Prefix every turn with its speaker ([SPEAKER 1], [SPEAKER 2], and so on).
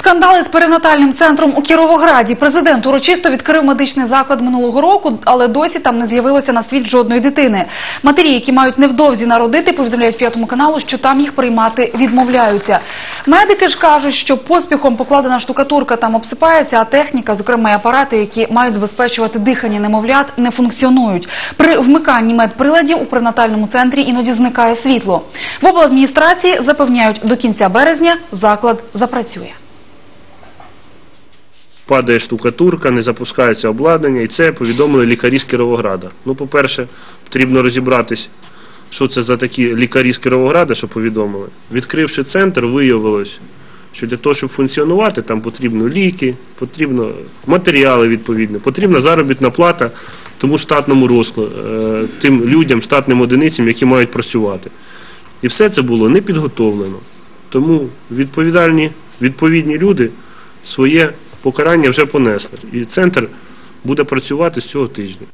[SPEAKER 1] Скандали з перинатальним центром у Кіровограді. Президент урочисто відкрив медичний заклад минулого року, але досі там не з'явилося на світ жодної дитини. Матері, які мають невдовзі народити, повідомляють п'ятому каналу, що там їх приймати відмовляються. Медики ж кажуть, що поспіхом покладена штукатурка там обсипається, а техніка, зокрема й апарати, які мають забезпечувати дихання немовлят, не функціонують. При вмиканні медприладів у пренатальному центрі іноді зникає світло. В обладміністрації запевняють, до кінця березня заклад запрацює.
[SPEAKER 2] Падає штукатурка, не запускається обладнання, і це повідомили лікарі з Кіровограда. Ну, по-перше, потрібно розібратись, що це за такі лікарі з Кіровограда, що повідомили. Відкривши центр, виявилось, що для того, щоб функціонувати, там потрібно ліки, потрібно матеріали відповідні, потрібна заробітна плата тому штатному розкладу, е, тим людям, штатним одиницям, які мають працювати. І все це було не підготовлено. Тому відповідальні, відповідні люди своє покарання вже понесли. І центр буде працювати з цього тижня.